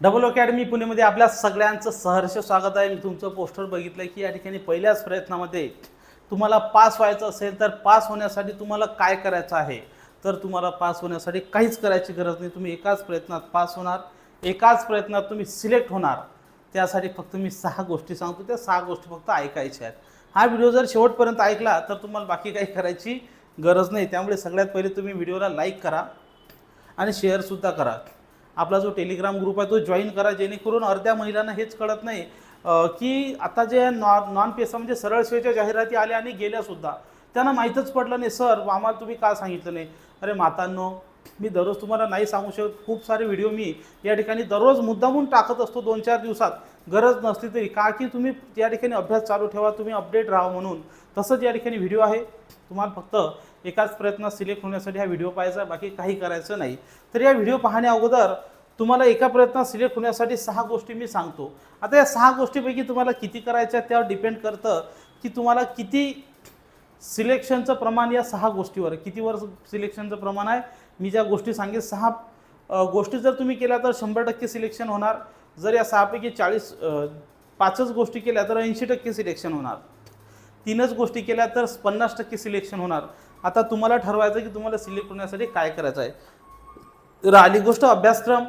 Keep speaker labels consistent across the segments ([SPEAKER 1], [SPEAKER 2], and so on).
[SPEAKER 1] Double academy पुणेमध्ये आपल्या सगळ्यांचं सहर्ष स्वागत आहे. मी तुमचं पोस्टर बघितलं की या ठिकाणी पहिल्याच प्रयत्नामध्ये तुम्हाला पास व्हायचं असेल तर पास होण्यासाठी तुम्हाला काय करायचं आहे? तर तुम्हाला पास होण्यासाठी काहीच करायची गरज नाही. तुम्ही एकाच प्रयत्नात पास होणार. एकाच प्रयत्नात तुम्ही सिलेक्ट होणार. त्यासाठी फक्त मी सहा गोष्टी सांगतो. त्या सहा गोष्टी फक्त ऐकायच्या आहेत. हा व्हिडिओ जर शेवटपर्यंत ऐकला तर तुम्हाला बाकी काही करायची गरज नाही. त्यामुळे सगळ्यात पहिले तुम्ही व्हिडिओला लाईक करा आणि शेअरसुद्धा करा. आपला जो टेलिग्राम ग्रुप आहे तो जॉईन करा जेणेकरून अर्ध्या महिलांना हेच कळत नाही की आता जे नॉ नॉन पेसा म्हणजे सरळ सेवेच्या जाहिराती आल्या आणि गेल्यासुद्धा त्यांना माहीतच पडलं नाही सर आम्हाला तुम्ही का सांगितलं नाही? अरे मातांनो मी दररोज तुम्हाला नाही सांगू शकत. खूप सारे व्हिडिओ मी या ठिकाणी दररोज मुद्दामून टाकत असतो दोन चार दिवसात. गरज नसली तरी. का की तुम्ही या ठिकाणी अभ्यास चालू ठेवा तुम्ही अपडेट राहा म्हणून. तसंच या ठिकाणी व्हिडिओ आहे. तुम्हाला फक्त एकाच प्रयत्नात सिलेक्ट होण्यासाठी हा व्हिडिओ पाहायचा बाकी काही करायचं नाही. तर या व्हिडिओ पाहण्या अगोदर तुम्हाला एका प्रयत्नात सिलेक्ट होण्यासाठी सहा गोष्टी मी सांगतो. आता या सहा गोष्टीपैकी तुम्हाला किती करायच्या त्यावर डिपेंड करतं की तुम्हाला किती सिलेक्शनचं प्रमाण या सहा गोष्टीवर कितीवर सिलेक्शनचं प्रमाण आहे? मी ज्या गोष्टी सांगेन सहा गोष्टी जर तुम्ही केल्या तर शंभर टक्के सिलेक्शन होणार. जर या सहापैकी चाळीस पाचच गोष्टी केल्या तर ऐंशी टक्के सिलेक्शन होणार. तीनच गोष्टी केल्या तर पन्नास टक्के सिलेक्शन होणार. आता तुम्हाला ठरवायचं की तुम्हाला सिलेक्ट होण्यासाठी काय करायचं आहे. राहिली गोष्ट अभ्यासक्रम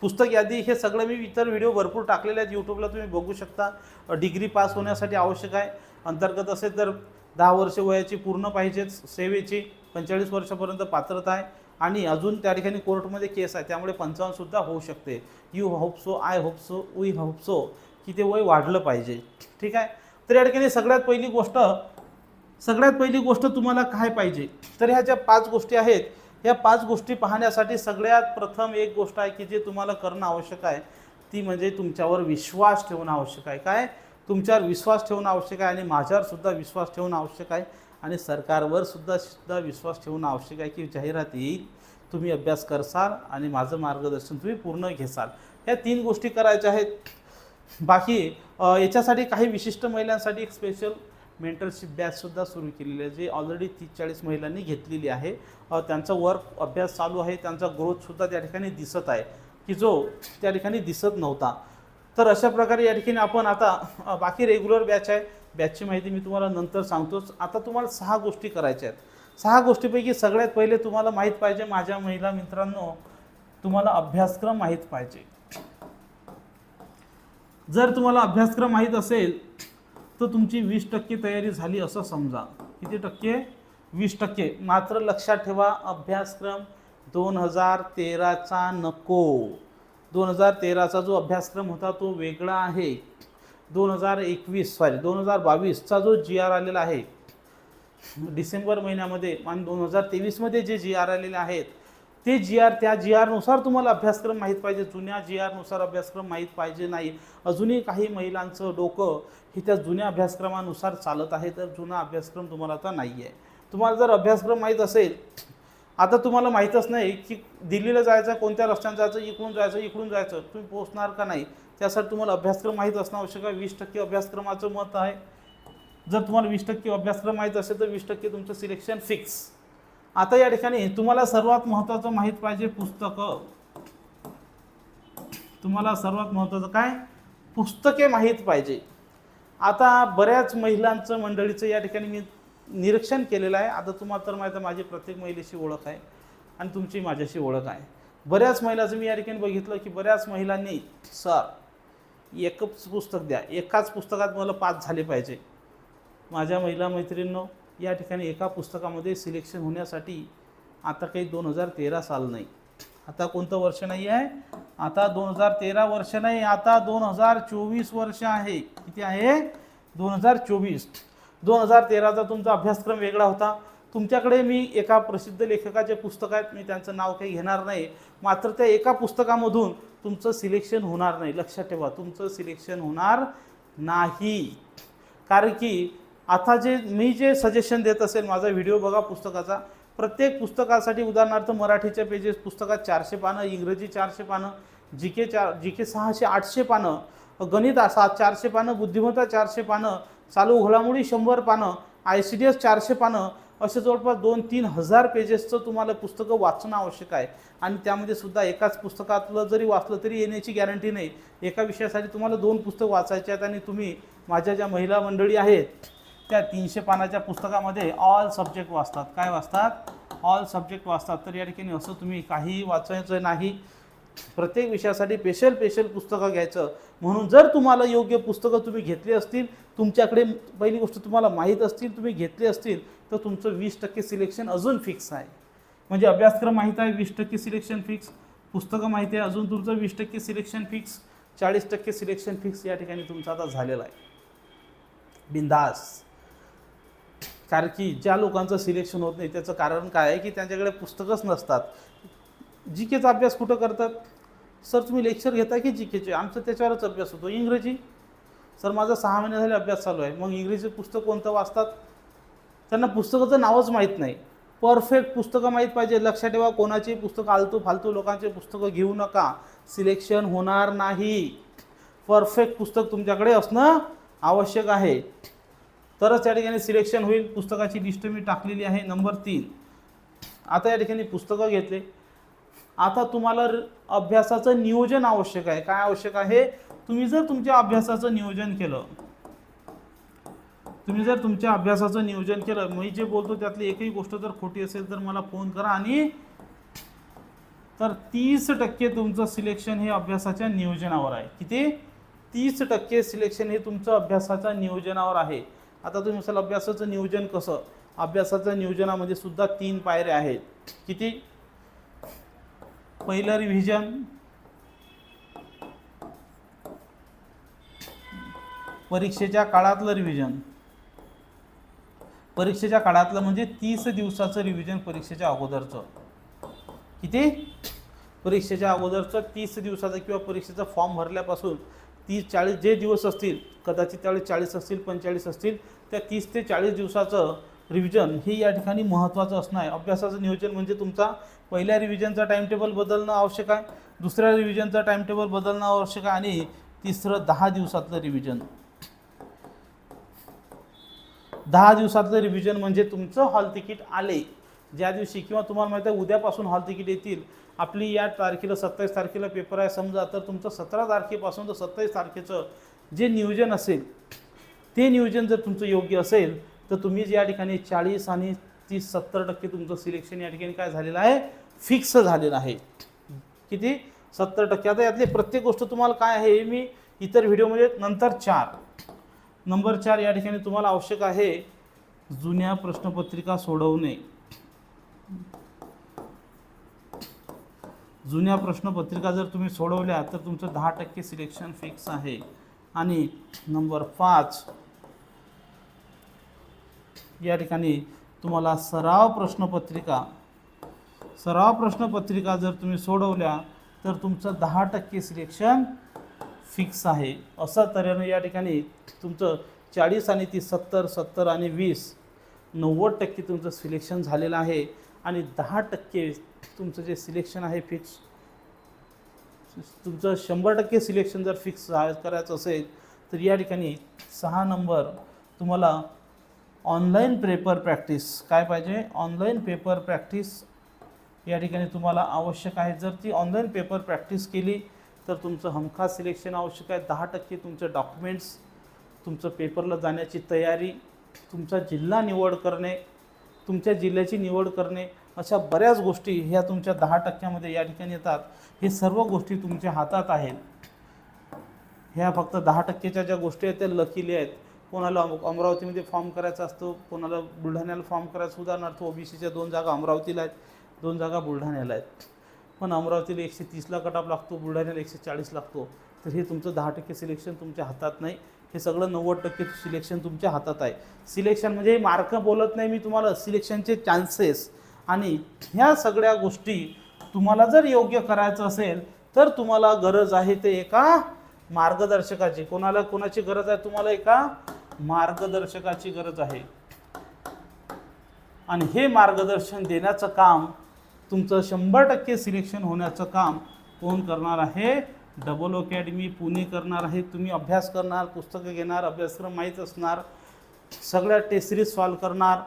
[SPEAKER 1] पुस्तक यादी हे सगळं मी इतर व्हिडिओ भरपूर टाकलेले आहेत. यूट्यूबला तुम्ही बघू शकता. डिग्री पास होण्यासाठी आवश्यक आहे. अंतर्गत असेल तर दहा वर्ष वयाची पूर्ण पाहिजेच. सेवेची पंचेचाळीस वर्षापर्यंत पात्रता आहे. आणि अजून त्या ठिकाणी कोर्टमध्ये केस आहे त्यामुळे पंचावन्नसुद्धा होऊ शकते. You hope so I hope so we hope so की ते वय वाढलं पाहिजे. ठीक आहे? तर या ठिकाणी सगळ्यात पहिली गोष्ट सगळ्यात पहिली गोष्ट तुम्हाला काय पाहिजे? तर ह्या ज्या पाच गोष्टी आहेत या पाच गोष्टी पाहण्यासाठी सगळ्यात प्रथम एक गोष्ट आहे की जे तुम्हाला करणं आवश्यक आहे ती म्हणजे तुमच्यावर विश्वास ठेवणं आवश्यक आहे. काय? तुमच्यावर विश्वास ठेवणं आवश्यक आहे आणि माझ्यावर सुद्धा विश्वास ठेवणं आवश्यक आहे. आणि सरकारवर सुद्धा सुद्धा विश्वास ठेवणं आवश्यक आहे की जाहिरात येईल तुम्ही अभ्यास करसाल आणि माझं मार्गदर्शन तुम्ही पूर्ण घेसाल. या तीन गोष्टी करायच्या आहेत. बाकी याच्यासाठी काही विशिष्ट महिलांसाठी एक स्पेशल मेंटरशिप बॅचसुद्धा सुरू केलेली आहे जे ऑलरेडी तीस चाळीस महिलांनी घेतलेली आहे. त्यांचा वर्क अभ्यास चालू आहे त्यांचा ग्रोथसुद्धा त्या ठिकाणी दिसत आहे की जो त्या ठिकाणी दिसत नव्हता. तर अशा प्रकारे या ठिकाणी आपण आता बाकी रेग्युलर बॅच आहे. बॅचची माहिती मी तुम्हाला नंतर सांगतोच आता तुम्हाला सहा गोष्टी करायच्या आहेत. सहा गोष्टीपैकी सगळ्यात पहिले तुम्हाला माहीत पाहिजे माझ्या महिला मित्रांनो तुम्हाला अभ्यासक्रम माहीत पाहिजे. जर तुम्हाला अभ्यासक्रम माहीत असेल तर तुमची वीस टक्के तयारी झाली असं समजा. किती टक्के? वीस टक्के. मात्र लक्षात ठेवा अभ्यासक्रम दोन हजार तेराचा नको. दोन हजार तेराचा जो अभ्यासक्रम होता तो वेगळा आहे. दोन हजार एकवीस सॉरी दोन हजार बावीसचा जो जी आर आलेला आहे डिसेंबर महिन्यामध्ये आणि दोन हजार तेवीसमध्ये जे जी आर आलेले आहेत ते जी आर त्या जी आरनुसार तुम्हाला अभ्यासक्रम माहीत पाहिजे. जुन्या जी आरनुसार अभ्यासक्रम माहीत पाहिजे नाही. अजूनही काही महिलांचं डोकं हे त्या जुन्या अभ्यासक्रमानुसार चालत आहे तर जुना अभ्यासक्रम तुम्हाला आता नाही आहे तुम्हाला जर अभ्यासक्रम माहीत असेल आता तुम्हाला माहीतच नाही की दिल्लीला जायचं कोणत्या रस्त्याने जायचं इकडून जायचं इकडून जायचं तुम्ही पोहोचणार का नाही? त्यासाठी तुम्हाला अभ्यासक्रम माहीत असणं आवश्यक आहे. वीस टक्के अभ्यासक्रमाचं मत आहे. जर तुम्हाला वीस टक्के अभ्यासक्रम माहीत असेल तर वीस टक्के तुमचं सिलेक्शन फिक्स आता या ठिकाणी तुम्हाला सर्वात महत्त्वाचं माहीत पाहिजे पुस्तकं. तुम्हाला सर्वात महत्त्वाचं काय? पुस्तके माहीत पाहिजे. आता बऱ्याच महिलांचं मंडळीचं या ठिकाणी मी निरीक्षण केलेलं आहे. आता तुम्हाला तर माहिती आहे माझी प्रत्येक महिलेशी ओळख आहे आणि तुमची माझ्याशी ओळख आहे. बऱ्याच महिलाचं मी या ठिकाणी बघितलं की बऱ्याच महिलांनी सर एकच पुस्तक द्या. एकाच पुस्तकात मला पाच झाले पाहिजे. माझ्या महिला मैत्रिणींनो या ठिकाणी एका पुस्तकामध्ये सिलेक्शन होण्यासाठी आता काही दोन हजार तेरा साल नाही. आता कोणतं वर्ष नाही आहे? आता दोन हजार तेरा वर्ष नाही आता दोन हजार चोवीस वर्ष आहे. किती आहे? दोन हजार चोवीस. दोन हजार तेराचा तुमचा अभ्यासक्रम वेगळा होता. तुमच्याकडे मी एका प्रसिद्ध लेखकाचे पुस्तक आहेत. मी त्यांचं नाव काही घेणार नाही. मात्र त्या एका पुस्तकामधून तुमचं सिलेक्शन होणार नाही. लक्षात ठेवा तुमचं सिलेक्शन होणार नाही. कारण की आता जे मी जे सजेशन देत असेल माझा व्हिडिओ बघा पुस्तकाचा. प्रत्येक पुस्तकासाठी उदाहरणार्थ मराठीच्या पेजेस पुस्तकात चारशे पानं इंग्रजी चारशे पानं जी के चार जी के सहाशे आठशे पानं गणित सात चारशे पानं बुद्धिमत्ता चारशे पानं चालू घोलामोडी शंभर पानं आय सी डी एस चारशे पानं असे जवळपास दोन तीन हजार पेजेसचं तुम्हाला पुस्तकं वाचणं आवश्यक आहे. आणि त्यामध्ये सुद्धा एकाच पुस्तकातलं जरी वाचलं तरी येण्याची गॅरंटी नाही. एका विषयासाठी तुम्हाला दोन पुस्तक वाचायचे आहेत आणि तुम्ही माझ्या ज्या महिला मंडळी आहेत त्या तीनशे पानाच्या पुस्तकामध्ये ऑल सब्जेक्ट वाचतात. काय वाचतात? ऑल सब्जेक्ट वाचतात. तर या ठिकाणी असं तुम्ही काहीही वाचायचं नाही. प्रत्येक विषयासाठी स्पेशल स्पेशल पुस्तकं घ्यायचं. म्हणून जर तुम्हाला योग्य पुस्तकं तुम्ही घेतली असतील तुमच्याकडे पहिली गोष्ट तुम्हाला माहीत असतील तुम्ही घेतली असतील तर तुमचं वीस टक्के सिलेक्शन अजून फिक्स आहे. म्हणजे अभ्यासक्रम माहीत आहे वीस टक्के सिलेक्शन फिक्स पुस्तकं माहिती आहे अजून तुमचं वीस टक्के सिलेक्शन फिक्स चाळीस टक्के सिलेक्शन फिक्स या ठिकाणी तुमचं आता झालेलं आहे. बिंदास. कारण की ज्या लोकांचं सिलेक्शन होत नाही त्याचं कारण काय आहे की त्यांच्याकडे पुस्तकच नसतात. जी केचा अभ्यास कुठं करतात? सर तुम्ही लेक्चर घेता की जी केचे? आमचं त्याच्यावरच अभ्यास होतो. इंग्रजी? सर माझा सहा महिने झाले अभ्यास चालू आहे. मग इंग्रजी पुस्तक कोणतं वाचतात? त्यांना पुस्तकाचं नावच माहीत नाही. परफेक्ट पुस्तकं माहीत पाहिजे. लक्षात ठेवा कोणाची पुस्तकं आलतू फालतू लोकांचे पुस्तकं घेऊ नका. सिलेक्शन होणार नाही. परफेक्ट पुस्तक तुमच्याकडे असणं आवश्यक आहे. तरच या ठिकाणी सिलेक्शन होईल. पुस्तकाची लिस्ट मी टाकलेली आहे नंबर तीन. आता या ठिकाणी पुस्तकं घेतले. आता तुम्हाला अभ्यासाचं नियोजन आवश्यक आहे. काय आवश्यक आहे? तुम्ही जर तुमच्या अभ्यासाचं नियोजन केलं तुम्ही जर तुमच्या अभ्यासाचं नियोजन केलं मी जे बोलतो त्यातली एकही गोष्ट जर खोटी असेल तर मला फोन करा आणि तर तीस टक्के तुमचं सिलेक्शन हे अभ्यासाच्या नियोजनावर आहे. किती? तीस टक्के सिलेक्शन हे तुमचं अभ्यासाच्या नियोजनावर आहे. आता तुम्ही असाल अभ्यासाचं नियोजन कसं? अभ्यासाच्या नियोजनामध्ये सुद्धा तीन पायऱ्या आहेत. किती? पहिलं रिव्हिजन परीक्षेच्या काळातलं रिव्हिजन परीक्षेच्या काळातलं म्हणजे तीस दिवसाचं रिव्हिजन परीक्षेच्या अगोदरचं. किती? परीक्षेच्या अगोदरचं तीस दिवसाचं किंवा परीक्षेचा फॉर्म भरल्यापासून तीस चाळीस जे दिवस असतील कदाचित त्यावेळेस चाळीस असतील पंचेचाळीस असतील त्या तीस ते चाळीस दिवसाचं रिव्हिजन हे या ठिकाणी महत्त्वाचं असणं आहे. अभ्यासाचं नियोजन म्हणजे तुमचा पहिल्या रिव्हिजनचा टाईमटेबल बदलणं आवश्यक आहे दुसऱ्या रिव्हिजनचा टाईमटेबल बदलणं आवश्यक आहे आणि तिसरं दहा दिवसातलं रिव्हिजन दहा दिवसातलं रिव्हिजन म्हणजे तुमचं हॉल तिकीट आले. ज्या दिवशी किंवा तुम्हाला माहिती आहे उद्यापासून हॉल तिकीट येतील. आपली या तारखेला सत्तावीस तारखेला पेपर आहे. समजा तर तुमचं सतरा तारखेपासून तर सत्तावीस तारखेचं जे नियोजन असेल ते नियोजन जर तुमचं योग्य असेल तर तुम्ही या ठिकाणी चाळीस आणि तीस सत्तर टक्के तुमचं सिलेक्शन या ठिकाणी काय झालेलं आहे? फिक्स झालेलं आहे. किती? सत्तर टक्के. आता यातली प्रत्येक गोष्ट तुम्हाला काय आहे हे मी इतर व्हिडिओमध्ये नंतर चार. नंबर चार या ठिकाणी तुम्हाला आवश्यक आहे जुन्या प्रश्नपत्रिका सोडवणे जुन्या प्रश्नपत्रिका जर तुम्ही सोडवल्या तर तुमचं दहा टक्के सिलेक्शन फिक्स आहे. आणि नंबर पाच या ठिकाणी तुम्हाला सराव प्रश्नपत्रिका सराव प्रश्नपत्रिका जर तुम्ही सोडवल्या तर तुमचं दहा टक्के सिलेक्शन फिक्स आहे. अशा तऱ्हेनं या ठिकाणी तुमचं चाळीस आणि ती सत्तर सत्तर आणि वीस नव्वद टक्के तुमचं सिलेक्शन झालेलं आहे आणि दहा टक्के तुमचं जे सिलेक्शन आहे फिक्स तुमचं शंभर टक्के सिलेक्शन जर फिक्स करायचं असेल तर या ठिकाणी सहा नंबर तुम्हाला ऑनलाईन पेपर प्रॅक्टिस काय पाहिजे? ऑनलाईन पेपर प्रॅक्टिस या ठिकाणी तुम्हाला आवश्यक आहे. जर ती ऑनलाईन पेपर प्रॅक्टिस केली तर तुमचं हमखास सिलेक्शन आवश्यक आहे. दहा टक्के तुमचे डॉक्युमेंट्स तुमचं पेपरला जाण्याची तयारी तुमचा जिल्हा निवड करणे तुमच्या जिल्ह्याची निवड करणे अशा बऱ्याच गोष्टी ह्या तुमच्या दहा टक्क्यामध्ये या ठिकाणी येतात. हे सर्व गोष्टी तुमच्या हातात आहेत. ह्या फक्त दहा टक्केच्या ज्या गोष्टी आहेत त्या लकीली आहेत. कोणाला अम- अमरावतीमध्ये फॉर्म करायचा असतो कोणाला बुलढाण्याला फॉर्म करायचा. उदाहरणार्थ ओबीसीच्या दोन जागा अमरावतीला आहेत दोन जागा बुलढाण्याला आहेत. पण अमरावतीला एकशे तीसला कटाप लागतो बुलढाण्याला एकशे चाळीस लागतो. तर हे तुमचं दहा टक्के सिलेक्शन तुमच्या हातात नाही. हे सगळं नव्वद टक्के सिलेक्शन तुमच्या हातात आहे. सिलेक्शन म्हणजे मार्क बोलत नाही मी तुम्हाला सिलेक्शनचे चान्सेस आणि ह्या सगळ्या गोष्टी तुम्हाला जर योग्य करायचं असेल तर तुम्हाला गरज आहे ते एका मार्गदर्शकाची. कोणाला कोणाची गरज आहे तुम्हाला एका मार्गदर्शकाची गरज आहे. आणि हे मार्गदर्शन देण्याचं काम तुमचं शंभर टक्के सिलेक्शन होण्याचं काम कोण करणार आहे? डबल अकॅडमी पुणे करणार आहे. तुम्ही अभ्यास करणार पुस्तकं घेणार अभ्यासक्रम माहीत असणार सगळ्या टेस्ट सिरीज सॉल्व करणार.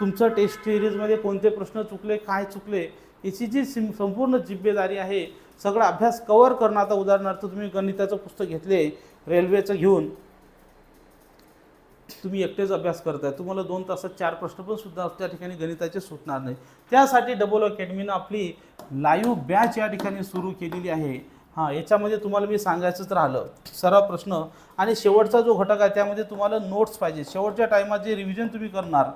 [SPEAKER 1] तुमचं टेस्ट सिरीजमध्ये कोणते प्रश्न चुकले काय चुकले याची जी सिम संपूर्ण जिम्मेदारी आहे सगळा अभ्यास कवर करणार आता उदाहरणार्थ तुम्ही गणिताचं पुस्तक घेतले रेल्वेचं घेऊन तुम्ही एकटेच अभ्यास करताय तुम्हाला दोन तासात चार प्रश्न पण सुद्धा त्या ठिकाणी गणिताचे सुटणार नाही. त्यासाठी डबल अकॅडमीनं आपली लाईव्ह बॅच या ठिकाणी सुरू केलेली आहे. हां याच्यामध्ये तुम्हाला मी सांगायचंच राहिलं. सराव प्रश्न आणि शेवटचा जो घटक आहे त्यामध्ये तुम्हाला नोट्स पाहिजे. शेवटच्या टायमात जे रिव्हिजन तुम्ही करणार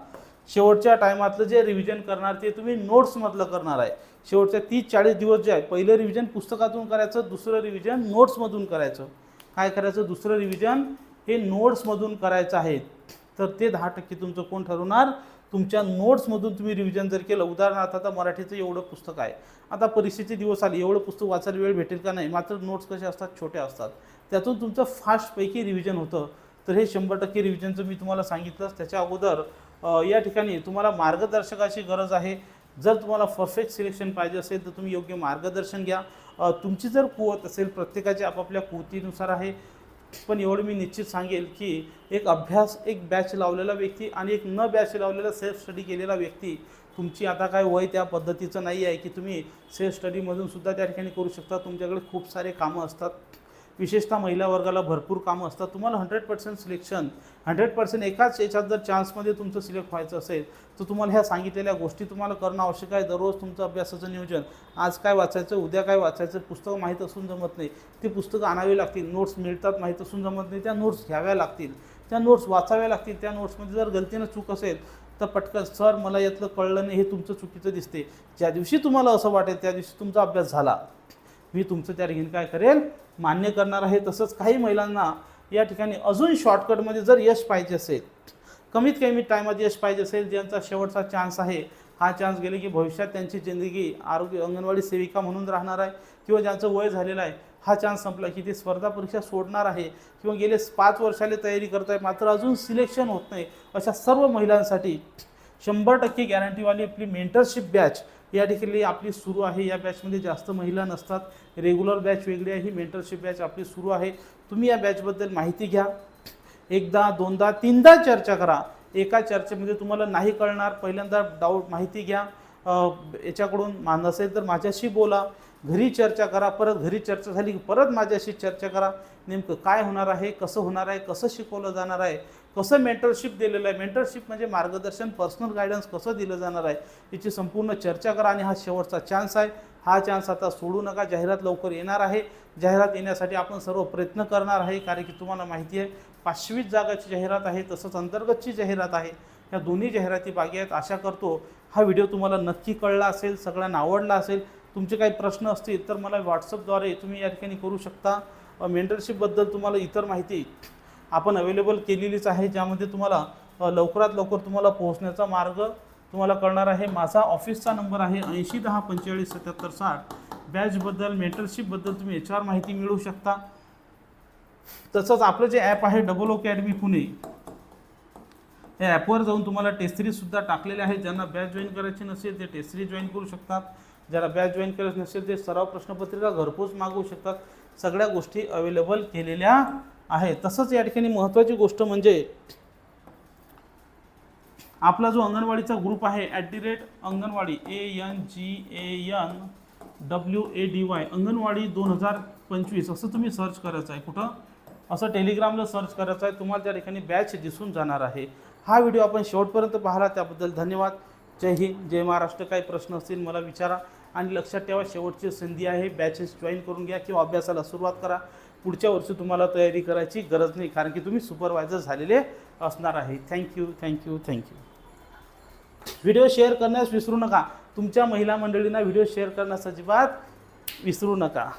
[SPEAKER 1] शेवटच्या टायमातलं जे रिव्हिजन करणार ते तुम्ही नोट्समधलं करणार आहे. शेवटच्या तीस चाळीस दिवस जे आहे पहिलं रिव्हिजन पुस्तकातून करायचं दुसरं रिव्हिजन नोट्समधून करायचं. काय करायचं? दुसरं रिव्हिजन हे नोट्समधून करायचं आहे. तर ते दहा टक्के तुमचं कोण ठरवणार? तुमच्या नोट्समधून तुम्ही रिव्हिजन जर केलं उदाहरणार्थ आता मराठीचं एवढं पुस्तक आहे. आता परीक्षेचे दिवस आले एवढं पुस्तक वाचायला वेळ भेटेल का नाही? मात्र नोट्स कसे असतात? छोटे असतात. त्यातून तुमचं फास्टपैकी रिव्हिजन होतं. तर हे शंभर टक्के रिव्हिजनचं मी तुम्हाला सांगितलंच त्याच्या अगोदर या ठिकाणी तुम्हाला मार्गदर्शकाची गरज आहे. जर तुम्हाला परफेक्ट सिलेक्शन पाहिजे असेल तर तुम्ही योग्य मार्गदर्शन घ्या. तुमची जर कुवत असेल प्रत्येकाची आपापल्या कुवतीनुसार आहे. पण एवढं मी निश्चित सांगेल की एक अभ्यास एक बॅच लावलेला व्यक्ती आणि एक न बॅच लावलेला सेल्फ स्टडी केलेला व्यक्ती तुमची आता काय वय त्या पद्धतीचं नाही आहे की तुम्ही सेल्फ स्टडीमधून सुद्धा त्या ठिकाणी करू शकता. तुमच्याकडे खूप सारे कामं असतात. विशेषतः महिला वर्गाला भरपूर कामं असतात. तुम्हाला hundred percent selection hundred percent एकाच याच्यात जर चान्समध्ये तुमचं सिलेक्ट व्हायचं असेल तर तुम्हाला ह्या सांगितलेल्या गोष्टी तुम्हाला करणं आवश्यक आहे. दररोज तुमचं अभ्यासाचं नियोजन. आज काय वाचायचं उद्या काय वाचायचं पुस्तकं माहीत असून जमत नाही. ती पुस्तकं आणावी लागतील नोट्स मिळतात माहीत असून जमत नाही. त्या नोट्स घ्याव्या लागतील. त्या नोट्स वाचाव्या लागतील. त्या नोट्समध्ये जर गलतीनं चूक असेल तर पटकन सर मला यातलं कळलं नाही हे तुमचं चुकीचं दिसते ज्या दिवशी तुम्हाला असं वाटेल त्या दिवशी तुमचा अभ्यास झाला. मी तुमचं त्या ठिकाणी काय करेल? मान्य करणार आहे. तसंच काही महिलांना या ठिकाणी अजून शॉर्टकटमध्ये जर यश पाहिजे असेल कमीत कमी टायमात यश पाहिजे असेल ज्यांचा शेवटचा चान्स आहे हा चान्स गेले की भविष्यात त्यांची जिंदगी आरोग्य अंगणवाडी सेविका म्हणून राहणार आहे किंवा ज्यांचं वय झालेलं आहे हा चान्स संपला की ते स्पर्धा परीक्षा सोडणार आहे किंवा गेले पाच वर्षाले तयारी करत आहे मात्र अजून सिलेक्शन होत नाही. अशा सर्व महिलांसाठी शंभर टक्के गॅरंटीवाली आपली मेंटरशिप बॅच या ठिकाणी आपली सुरू आहे. या बॅचमध्ये जास्त महिला नसतात. रेग्युलर बॅच वेगळी आहे. ही मेंटरशिप बॅच आपली सुरू आहे. तुम्ही या बॅचबद्दल माहिती घ्या. एकदा दोनदा तीनदा चर्चा करा. एका चर्चेमध्ये तुम्हाला नाही कळणार. पहिल्यांदा डाऊट माहिती घ्या. याच्याकडून मान असेल तर माझ्याशी बोला. घरी चर्चा करा. परत घरी चर्चा झाली की परत माझ्याशी चर्चा करा. नेमकं काय होणार आहे? कसं होणार आहे? कसं शिकवलं जाणार आहे? कसं मेंटरशिप दिलेलं आहे? मेंटरशिप म्हणजे मार्गदर्शन पर्सनल गायडन्स कसं दिलं जाणार आहे? याची संपूर्ण चर्चा करा आणि हा शेवटचा चान्स आहे. हा चान्स आता सोडू नका. जाहिरात लवकर येणार आहे. जाहिरात येण्यासाठी आपण सर्व प्रयत्न करणार आहे कारण की तुम्हाला माहिती आहे पाचवीस जागाची जाहिरात आहे तसंच अंतर्गतची जाहिरात आहे. या दोन्ही जाहिराती बागी आहेत. आशा करतो हा व्हिडिओ तुम्हाला नक्की कळला असेल सगळ्यांना आवडला असेल. तुमचे काही प्रश्न असतील तर मला व्हॉट्सअपद्वारे तुम्ही या ठिकाणी करू शकता. मेंटरशिपबद्दल तुम्हाला इतर माहिती आपण अवेलेबल केलेलीच आहे ज्यामध्ये तुम्हाला लवकरात लवकर तुम्हाला पोहोचण्याचा मार्ग तुम्हाला कळणार आहे. माझा ऑफिसचा नंबर आहे ऐंशी दहा पंचेचाळीस सत्याहत्तर साठ. बॅचबद्दल मेंटरशिपबद्दल तुम्ही याच्यावर माहिती मिळवू शकता. तसंच आपलं जे ॲप आहे डबल ओ अकॅडमी पुणे या ॲपवर जाऊन तुम्हाला टेस्टरीजसुद्धा टाकलेले आहेत. ज्यांना बॅच जॉईन करायची नसेल ते टेस्टरी जॉईन करू शकतात. ज्याला बॅच जॉईन करायची नसेल ते सराव प्रश्नपत्रिका घरपोच मागवू शकतात. सगळ्या गोष्टी अवेलेबल केलेल्या आहे. तसंच या ठिकाणी महत्त्वाची गोष्ट म्हणजे आपला जो अंगणवाडीचा ग्रुप आहे at the rate anganwadi A N G A N W A D Y anganwadi दोन हजार पंचवीस असं तुम्ही सर्च करायचं आहे. कुठं? असं टेलिग्रामला सर्च करायचं आहे. तुम्हाला त्या ठिकाणी बॅच दिसून जाणार आहे. हा व्हिडिओ आपण शेवटपर्यंत पाहिला त्याबद्दल धन्यवाद. जय हिंद जय महाराष्ट्र. काही प्रश्न असतील मला विचारा. आणि लक्षात ठेवा शेवटची संधी आहे. बॅचेस जॉईन करून घ्या किंवा अभ्यासाला सुरुवात करा. पुढच्या वर्षी तुम्हाला तयारी करायची गरज नाही कारण की तुम्ही सुपरवायझर झालेले असणार आहे. Thank you thank you thank you video share करण्यास विसरू नका. तुमच्या महिला मंडळींना व्हिडिओ शेअर करण्यास अजिबात विसरू नका.